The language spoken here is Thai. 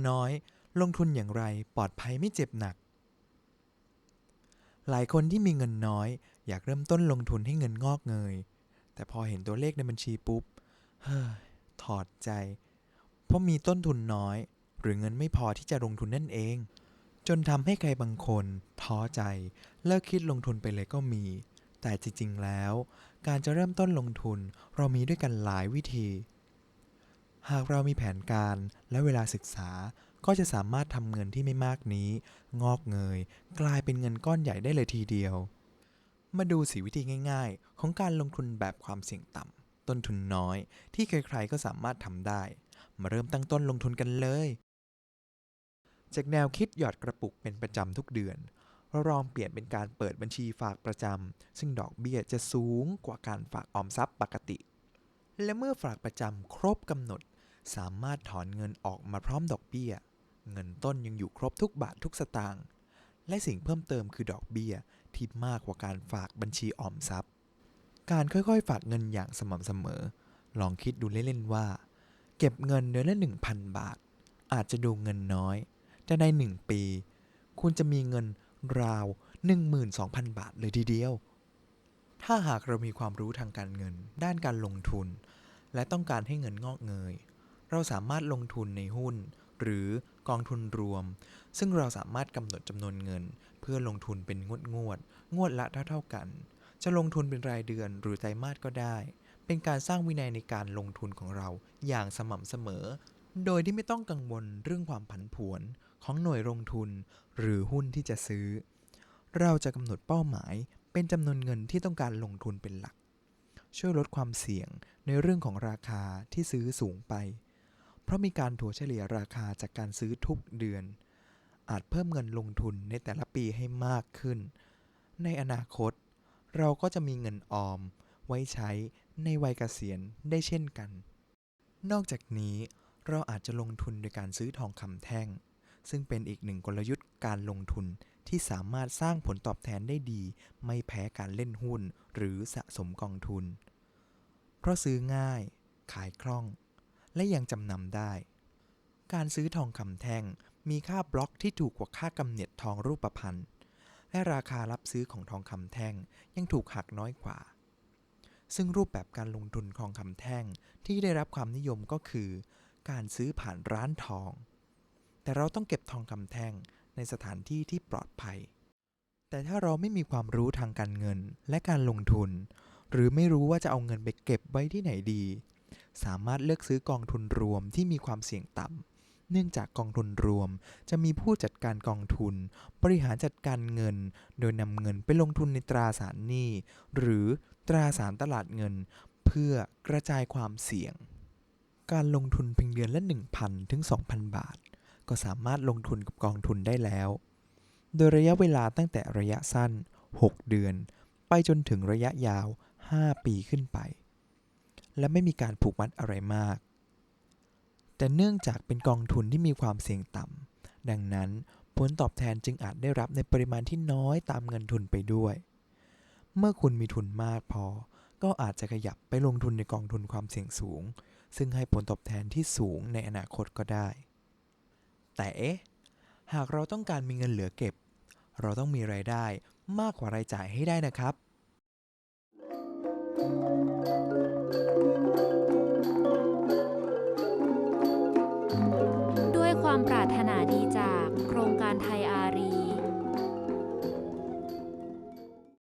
นน้อย ลงทุนอย่างไรปลอดภัยไม่เจ็บหนัก หลายคนที่มีเงินน้อย อยากเริ่มต้นลงทุนให้เงินงอกเงย แต่พอเห็นตัวเลขในบัญชีปุ๊บ เฮ้ย ถอดใจ เพราะมีต้นทุนน้อย หรือเงินไม่พอที่จะลงทุนนั่นเอง จนทำให้ใครบางคนท้อใจ เลิกคิดลงทุนไปเลยก็มี แต่จริงๆแล้ว การจะเริ่มต้นลงทุนเรามีด้วยกันหลายวิธี หากเรามีแผนการและเวลาศึกษา ก็จะสามารถทำเงินที่ไม่มากนี้ งอกเงย กลายเป็นเงินก้อนใหญ่ได้เลยทีเดียว มาดูสีวิธีง่าย ๆ ของการลงทุนแบบความเสี่ยงต่ำต้นทุนน้อย ที่ใครๆก็สามารถทำได้ มาเริ่มตั้งต้นลงทุนกันเลย จากแนวคิดหยอดกระปุกเป็นประจำทุกเดือนเราลองเปลี่ยนเป็นการเปิดบัญชีฝากประจำซึ่งดอกเบี้ยจะสูงกว่าการฝากออมทรัพย์ปกติ และเมื่อฝากประจำครบกำหนด สามารถถอนเงินออกมาพร้อมดอกเบี้ย เงินต้นยังอยู่ครบทุกบาททุกสตางค์และสิ่งเพิ่มเติมคือดอกเบี้ยที่มากกว่าการฝากบัญชีออมทรัพย์ การค่อยๆ ฝากเงินอย่างสม่ำเสมอ ลองคิดดูเล่นๆว่า เก็บเงินเดือนละ 1,000 บาท อาจจะดูเงินน้อย แต่ใน 1 ปี คุณจะมีเงินราว 12,000 บาทเลยทีเดียว ถ้าหากเรามีความรู้ทางการเงิน ด้านการลงทุน และต้องการให้เงินงอกเงย เราสามารถลงทุนในหุ้น หรือกองทุนรวม ซึ่งเราสามารถกำหนดจำนวนเงิน เพื่อลงทุนเป็นงวดงวด งวดละเท่าๆกัน จะลงทุนเป็นรายเดือนหรือไตรมาสก็ได้ เป็นการสร้างวินัยในการลงทุนของเราอย่างสม่ำเสมอ โดยที่ไม่ต้องกังวลเรื่องความผันผวนของหน่วยลงทุน หรือหุ้นที่จะซื้อ เราจะกำหนดเป้าหมายเป็นจำนวนเงินที่ต้องการลงทุนเป็นหลัก ช่วยลดความเสี่ยงในเรื่องของราคาที่ซื้อสูงไป ราะมีการถัวเฉลี่ยราคาจากการซื้อทุกเดือน อาจเพิ่มเงินลงทุนในแต่ละปีให้มากขึ้น ในอนาคต เราก็จะมีเงินออม ไว้ใช้ในวัยเกษียณได้เช่นกัน นอกจากนี้เราอาจจะลงทุนโดยการซื้อทองคำแท่ง ซึ่งเป็นอีกหนึ่งกลยุทธ์การลงทุนที่สามารถสร้างผลตอบแทนได้ดี ไม่แพ้การเล่นหุ้นหรือสะสมกองทุน เพราะซื้อง่าย ขายคล่อง และยังจำนำได้ การซื้อทองคำแท่งมีค่าบล็อกที่ถูกกว่าค่ากำเนิดทองรูปพรรณและราคารับซื้อของทองคำแท่งยังถูกหักน้อยกว่า ซึ่งรูปแบบการลงทุนทองคำแท่งที่ได้รับความนิยมก็คือ การซื้อผ่านร้านทอง แต่เราต้องเก็บทองคำแท่งในสถานที่ที่ปลอดภัย แต่ถ้าเราไม่มีความรู้ทางการเงินและการลงทุน หรือไม่รู้ว่าจะเอาเงินไปเก็บไว้ที่ไหนดี สามารถเลือกซื้อกองทุนรวมที่มีความเสี่ยงต่ำ เนื่องจากกองทุนรวมจะมีผู้จัดการกองทุน บริหารจัดการเงิน โดยนำเงินไปลงทุนในตราสารหนี้ หรือตราสารตลาดเงิน เพื่อกระจายความเสี่ยง การลงทุนเพียงเดือนละ 1,000 ถึง 2,000 บาท ก็สามารถลงทุนกับกองทุนได้แล้ว โดยระยะเวลาตั้งแต่ระยะสั้น 6 เดือน ไปจนถึงระยะยาว 5 ปีขึ้นไป และไม่มีการผูกมัดอะไรมาก แต่เนื่องจากเป็นกองทุนที่มีความเสี่ยงต่ำ ดังนั้นผลตอบแทนจึงอาจได้รับในปริมาณที่น้อยตามเงินทุนไปด้วย เมื่อคุณมีทุนมากพอ ก็อาจจะขยับไปลงทุนในกองทุนความเสี่ยงสูง ซึ่งให้ผลตอบแทนที่สูงในอนาคตก็ได้ แต่เอ๊ะ หากเราต้องการมีเงินเหลือเก็บ เราต้องมีรายได้มากกว่ารายจ่ายให้ได้นะครับด้ว ความปรารถนาดีจากโครงการไทยอารี